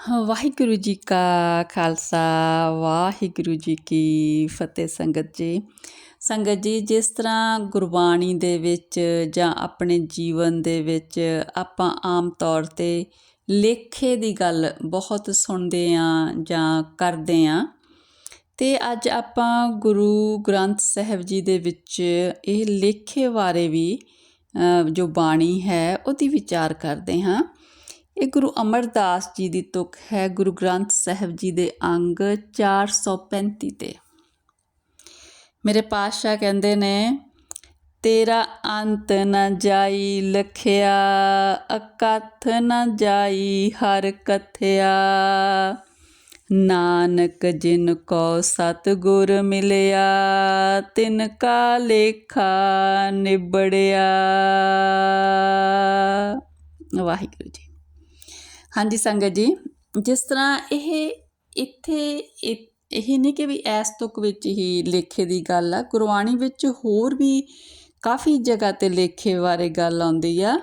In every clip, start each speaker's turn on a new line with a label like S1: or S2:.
S1: ਵਾਹਿਗੁਰੂ ਜੀ ਕਾ ਖਾਲਸਾ, ਵਾਹਿਗੁਰੂ ਜੀ ਕੀ ਫਤਿਹ ਸੰਗਤ ਜੀ। ਸੰਗਤ ਜੀ, ਜਿਸ ਤਰ੍ਹਾਂ ਗੁਰਬਾਣੀ ਦੇ ਵਿੱਚ ਜਾਂ ਆਪਣੇ ਜੀਵਨ ਦੇ ਵਿੱਚ ਆਪਾਂ ਆਮ ਤੌਰ ਤੇ ਲੇਖੇ ਦੀ ਗੱਲ ਬਹੁਤ ਸੁਣਦੇ ਆਂ ਜਾਂ ਕਰਦੇ ਆਂ, ਤੇ ਅੱਜ ਆਪਾਂ ਗੁਰੂ ਗ੍ਰੰਥ ਸਾਹਿਬ ਜੀ ਦੇ ਵਿੱਚ ਇਹ ਲੇਖੇ ਬਾਰੇ ਵੀ ਜੋ ਬਾਣੀ ਹੈ, ਉਹਦੀ ਵਿਚਾਰ ਕਰਦੇ ਹਾਂ ਇਹ ਗੁਰੂ ਅਮਰਦਾਸ ਜੀ ਦੀ ਤੁਕ ਹੈ, ਗੁਰੂ ਗ੍ਰੰਥ ਸਾਹਿਬ ਜੀ ਦੇ ਅੰਗ 435 ਤੇ। ਮੇਰੇ ਪਾਤਸ਼ਾਹ ਕਹਿੰਦੇ ਨੇ, ਤੇਰਾ ਅੰਤ ਨਾ ਜਾਈ ਲਖਿਆ, ਅਕਥ ਨਾ ਜਾਈ ਹਰ ਕਥਿਆ। ਨਾਨਕ ਜਿਨ ਕੋ ਸਤਗੁਰ ਮਿਲਿਆ, ਤਿਨ ਕਾ ਲੇਖਾ ਨਿਬੜਿਆ। ਵਾਹਿਗੁਰੂ ਜੀ। ਹਾਂਜੀ ਸੰਗਤ ਜੀ, ਜਿਸ ਤਰ੍ਹਾਂ ਇਹ ਇੱਥੇ ਇਹ ਨਹੀਂ ਕਿ ਵੀ ਇਸ ਤੁਕ ਵਿੱਚ ਹੀ ਲੇਖੇ ਦੀ ਗੱਲ ਆ, ਗੁਰਬਾਣੀ ਵਿੱਚ ਹੋਰ ਵੀ ਕਾਫੀ ਜਗ੍ਹਾ ਤੇ ਲੇਖੇ ਬਾਰੇ ਗੱਲ ਆਉਂਦੀ ਆ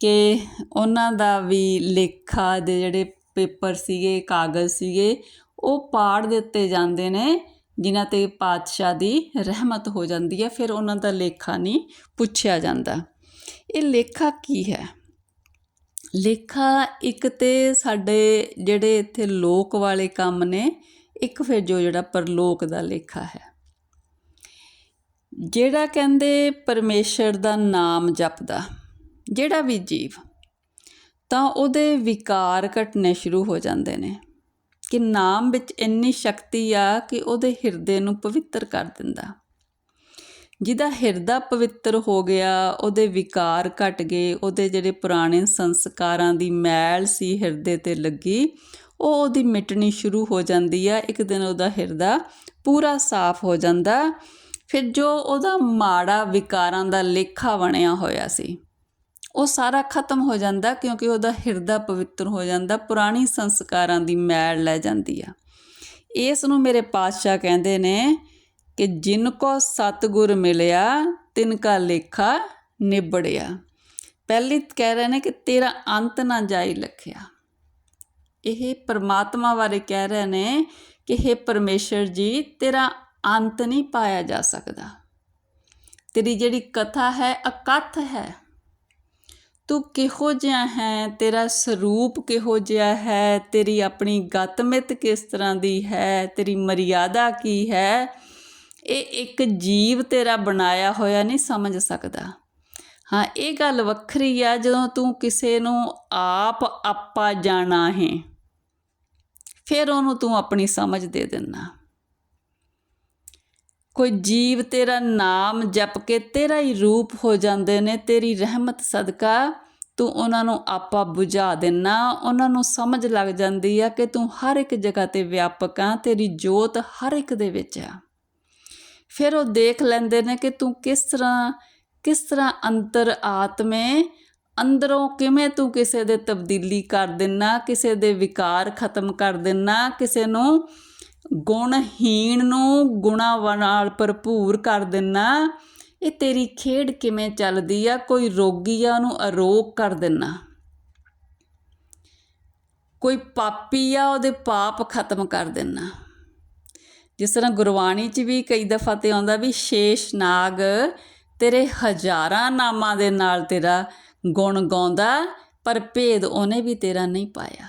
S1: ਕਿ ਉਹਨਾਂ ਦਾ ਵੀ ਲੇਖਾ ਦੇ ਜਿਹੜੇ ਪੇਪਰ ਸੀਗੇ, ਕਾਗਜ਼ ਸੀਗੇ, ਉਹ ਪਾੜ ਦਿੱਤੇ ਜਾਂਦੇ ਨੇ, ਜਿਨ੍ਹਾਂ ਤੇ ਪਾਤਸ਼ਾਹ ਦੀ ਰਹਿਮਤ ਹੋ ਜਾਂਦੀ ਹੈ ਫਿਰ ਉਹਨਾਂ ਦਾ ਲੇਖਾ ਨਹੀਂ ਪੁੱਛਿਆ ਜਾਂਦਾ। ਇਹ ਲੇਖਾ ਕੀ ਹੈ? ਲੇਖਾ ਇੱਕ ਤੇ ਸਾਡੇ ਜਿਹੜੇ ਇੱਥੇ ਲੋਕ ਵਾਲੇ ਕੰਮ ਨੇ, ਇੱਕ ਫਿਰ ਜੋ ਜਿਹੜਾ ਪਰਲੋਕ ਦਾ ਲੇਖਾ ਹੈ। ਜਿਹੜਾ ਕਹਿੰਦੇ ਪਰਮੇਸ਼ਰ ਦਾ ਨਾਮ ਜਪਦਾ, ਜਿਹੜਾ ਵੀ ਜੀਵ, ਤਾਂ ਉਹਦੇ ਵਿਕਾਰ ਘਟਨੇ ਸ਼ੁਰੂ ਹੋ ਜਾਂਦੇ ਨੇ ਕਿ ਨਾਮ ਵਿੱਚ ਇੰਨੀ ਸ਼ਕਤੀ ਆ ਕਿ ਉਹਦੇ ਹਿਰਦੇ ਨੂੰ ਪਵਿੱਤਰ ਕਰ ਦਿੰਦਾ। ਜਿਹਦਾ ਹਿਰਦਾ ਪਵਿੱਤਰ ਹੋ ਗਿਆ, ਉਹਦੇ ਵਿਕਾਰ ਘਟ ਗਏ, ਉਹਦੇ ਜਿਹੜੇ ਪੁਰਾਣੇ ਸੰਸਕਾਰਾਂ ਦੀ ਮੈਲ ਸੀ ਹਿਰਦੇ ਤੇ ਲੱਗੀ, ਉਹ ਉਹਦੀ ਮਿਟਣੀ ਸ਼ੁਰੂ ਹੋ ਜਾਂਦੀ ਆ, ਇੱਕ ਦਿਨ ਉਹਦਾ ਹਿਰਦਾ ਪੂਰਾ ਸਾਫ਼ ਹੋ ਜਾਂਦਾ, ਫਿਰ ਜੋ ਉਹਦਾ ਮਾੜਾ ਵਿਕਾਰਾਂ ਦਾ ਲੇਖਾ ਬਣਿਆ ਹੋਇਆ ਸੀ, ਉਹ ਸਾਰਾ ਖਤਮ ਹੋ ਜਾਂਦਾ ਕਿਉਂਕਿ ਉਹਦਾ ਹਿਰਦਾ ਪਵਿੱਤਰ ਹੋ ਜਾਂਦਾ, ਪੁਰਾਣੀ ਸੰਸਕਾਰਾਂ ਦੀ ਮੈਲ ਲੈ ਜਾਂਦੀ ਆ। ਇਸ ਨੂੰ ਮੇਰੇ ਪਾਤਸ਼ਾਹ ਕਹਿੰਦੇ ਨੇ ਕਿ ਜਿਨ ਕੋ ਸਤਗੁਰ ਮਿਲਿਆ, ਤਿਨ ਕਾ ਲੇਖਾ ਨਿਬੜਿਆ। ਪਹਿਲੀ ਕਹਿ ਰਹੇ ਨੇ ਕਿ ਤੇਰਾ ਅੰਤ ਨਾ ਜਾਈ ਲਖਿਆ। ਇਹ ਪਰਮਾਤਮਾ ਬਾਰੇ ਕਹਿ ਰਹੇ ਨੇ ਕਿ हे ਪਰਮੇਸ਼ਰ ਜੀ, ਤੇਰਾ ਅੰਤ ਨਹੀਂ ਪਾਇਆ ਜਾ ਸਕਦਾ। ਤੇਰੀ ਜਿਹੜੀ ਕਥਾ ਹੈ, ਅਕਥ ਹੈ। ਤੂੰ ਕਿਹੋ ਜਿਹਾ ਹੈ? ਤੇਰਾ ਸਰੂਪ ਕਿਹੋ ਜਿਹਾ ਹੈ? ਤੇਰੀ ਆਪਣੀ ਗਤਮਿਤ ਕਿਸ ਤਰ੍ਹਾਂ ਦੀ ਹੈ? ਤੇਰੀ ਮਰਿਆਦਾ ਕੀ ਹੈ? ਇਹ ਇੱਕ ਜੀਵ ਤੇਰਾ ਬਣਾਇਆ ਹੋਇਆ ਨਹੀਂ ਸਮਝ ਸਕਦਾ। ਹਾਂ, ਇਹ ਗੱਲ ਵੱਖਰੀ ਆ, ਜਦੋਂ ਤੂੰ ਕਿਸੇ ਨੂੰ ਆਪ ਆਪਾ ਜਾਣਾ ਹੈ, ਫਿਰ ਉਹਨੂੰ ਤੂੰ ਆਪਣੀ ਸਮਝ ਦੇ ਦਿੰਨਾ। ਕੋਈ ਜੀਵ ਤੇਰਾ ਨਾਮ ਜਪ ਕੇ ਤੇਰਾ ਹੀ ਰੂਪ ਹੋ ਜਾਂਦੇ ਨੇ, ਤੇਰੀ ਰਹਿਮਤ ਸਦਕਾ ਤੂੰ ਉਹਨਾਂ ਨੂੰ ਆਪਾ 부ਝਾ ਦੇਣਾ ਉਹਨਾਂ ਨੂੰ ਸਮਝ ਲੱਗ ਜਾਂਦੀ ਆ ਕਿ ਤੂੰ ਹਰ ਇੱਕ ਜਗ੍ਹਾ ਤੇ ਵਿਆਪਕ ਆ, ਤੇਰੀ ਜੋਤ ਹਰ ਇੱਕ ਦੇ ਵਿੱਚ ਆ। ਫਿਰ ਉਹ ਦੇਖ ਲੈਂਦੇ ਨੇ ਕਿ ਤੂੰ ਕਿਸ ਤਰ੍ਹਾਂ ਕਿਸ ਤਰ੍ਹਾਂ ਅੰਤਰ ਆਤਮੇ ਅੰਦਰੋਂ ਕਿਵੇਂ ਤੂੰ ਕਿਸੇ ਦੇ ਤਬਦੀਲੀ ਕਰ ਦਿੰਨਾ, ਕਿਸੇ ਦੇ ਵਿਕਾਰ ਖਤਮ ਕਰ ਦਿੰਨਾ, ਕਿਸੇ ਨੂੰ ਗੁਣਹੀਣ ਨੂੰ ਗੁਣਾਂ ਨਾਲ ਭਰਪੂਰ ਕਰ ਦਿੰਨਾ। ਇਹ ਤੇਰੀ ਖੇਡ ਕਿਵੇਂ ਚੱਲਦੀ ਆ? ਕੋਈ ਰੋਗੀ ਆ ਉਹਨੂੰ ਅਰੋਗ ਕਰ ਦਿੰਨਾ। ਕੋਈ ਪਾਪੀ ਆ, ਉਹਦੇ ਪਾਪ ਖਤਮ ਕਰ ਦਿੰਨਾ। ਜਿਸ ਤਰ੍ਹਾਂ ਗੁਰਬਾਣੀ 'ਚ ਵੀ ਕਈ ਦਫਾ ਤੇ ਆਉਂਦਾ ਵੀ ਸ਼ੇਸ਼ ਨਾਗ ਤੇਰੇ ਹਜ਼ਾਰਾਂ ਨਾਮਾਂ ਦੇ ਨਾਲ ਤੇਰਾ ਗੁਣ ਗਾਉਂਦਾ, ਪਰ ਭੇਦ ਉਹਨੇ ਵੀ ਤੇਰਾ ਨਹੀਂ ਪਾਇਆ।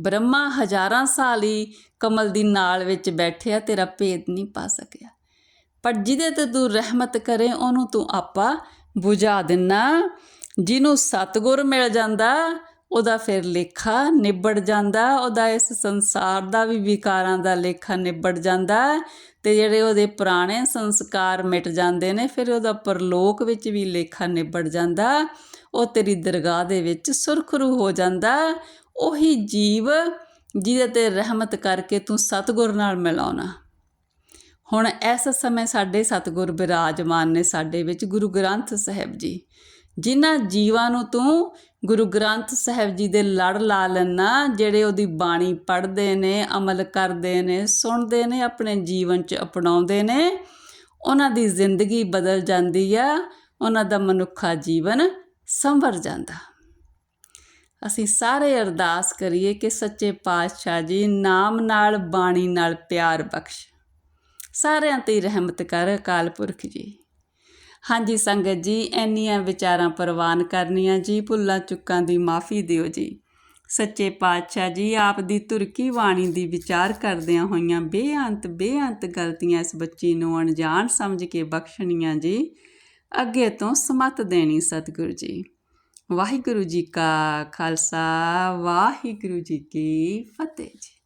S1: ਬ੍ਰਹਮਾ ਹਜ਼ਾਰਾਂ ਸਾਲ ਹੀ ਕਮਲ ਦੀ ਨਾਲ ਵਿੱਚ ਬੈਠਿਆ, ਤੇਰਾ ਭੇਦ ਨਹੀਂ ਪਾ ਸਕਿਆ। ਪਰ ਜਿਹਦੇ ਤੇ ਤੂੰ ਰਹਿਮਤ ਕਰੇ, ਉਹਨੂੰ ਤੂੰ ਆਪਾ 부ਝਾ ਦਿੰਨਾ। ਜਿਹਨੂੰ ਸਤਗੁਰ ਮਿਲ ਜਾਂਦਾ ਉਹਦਾ ਫਿਰ ਲੇਖਾ ਨਿਬੜ ਜਾਂਦਾ, ਉਹਦਾ ਇਸ ਸੰਸਾਰ ਦਾ ਵੀ ਵਿਕਾਰਾਂ ਦਾ ਲੇਖਾ ਨਿਬੜ ਜਾਂਦਾ ਤੇ ਜਿਹੜੇ ਉਹਦੇ ਪੁਰਾਣੇ ਸੰਸਕਾਰ ਮਿਟ ਜਾਂਦੇ ਨੇ, ਫਿਰ ਉਹਦਾ ਪਰਲੋਕ ਵਿੱਚ ਵੀ ਲੇਖਾ ਨਿਬੜ ਜਾਂਦਾ, ਉਹ ਤੇਰੀ ਦਰਗਾਹ ਦੇ ਵਿੱਚ ਸੁਰਖਰੂ ਹੋ ਜਾਂਦਾ। ਉਹੀ ਜੀਵ ਜਿਹਦੇ ਤੇ ਰਹਿਮਤ ਕਰਕੇ ਤੂੰ ਸਤਗੁਰ ਨਾਲ ਮਿਲਾਉਣਾ। ਹੁਣ ਇਸ ਸਮੇਂ ਸਾਡੇ ਸਤਗੁਰ ਬਿਰਾਜਮਾਨ ਨੇ ਸਾਡੇ ਵਿੱਚ ਗੁਰੂ ਗ੍ਰੰਥ ਸਾਹਿਬ ਜੀ, ਜਿਨ੍ਹਾਂ ਜੀਵਾਂ ਨੂੰ ਤੂੰ ਗੁਰੂ ਗ੍ਰੰਥ ਸਾਹਿਬ ਜੀ ਦੇ ਲੜ ਲਾ ਲੈਣਾ ਜਿਹੜੇ ਉਹਦੀ ਬਾਣੀ ਪੜ੍ਹਦੇ ਨੇ, ਅਮਲ ਕਰਦੇ ਨੇ, ਸੁਣਦੇ ਨੇ, ਆਪਣੇ ਜੀਵਨ 'ਚ ਅਪਣਾਉਂਦੇ ਨੇ, ਉਹਨਾਂ ਦੀ ਜ਼ਿੰਦਗੀ ਬਦਲ ਜਾਂਦੀ ਆ, ਉਹਨਾਂ ਦਾ ਮਨੁੱਖਾ ਜੀਵਨ ਸੰਵਰ ਜਾਂਦਾ। ਅਸੀਂ ਸਾਰੇ ਅਰਦਾਸ ਕਰੀਏ ਕਿ ਸੱਚੇ ਪਾਤਸ਼ਾਹ ਜੀ ਨਾਮ ਨਾਲ, ਬਾਣੀ ਨਾਲ ਪਿਆਰ ਬਖਸ਼। ਸਾਰਿਆਂ ਤੇ ਰਹਿਮਤ ਕਰ ਅਕਾਲ ਪੁਰਖ ਜੀ। ਹਾਂਜੀ ਸੰਗਤ ਜੀ, ਇੰਨੀਆਂ ਵਿਚਾਰਾਂ ਪ੍ਰਵਾਨ ਕਰਨੀਆਂ ਜੀ, ਭੁੱਲਾਂ ਚੁੱਕਾਂ ਦੀ ਮਾਫੀ ਦਿਓ ਜੀ। ਸੱਚੇ ਪਾਤਸ਼ਾਹ ਜੀ, ਆਪ ਦੀ ਤੁਰਕੀ ਬਾਣੀ ਦੀ ਵਿਚਾਰ ਕਰਦਿਆਂ ਹੋਈਆਂ ਬੇਅੰਤ ਬੇਅੰਤ ਗਲਤੀਆਂ ਇਸ ਬੱਚੀ ਨੂੰ ਅਣਜਾਣ ਸਮਝ ਕੇ ਬਖਸ਼ਣੀਆਂ ਜੀ। ਅੱਗੇ ਤੋਂ ਸਮਤ ਦੇਣੀ ਸਤਿਗੁਰੂ ਜੀ। ਵਾਹਿਗੁਰੂ ਜੀ ਕਾ ਖਾਲਸਾ, ਵਾਹਿਗੁਰੂ ਜੀ ਕੀ ਫਤਿਹ ਜੀ।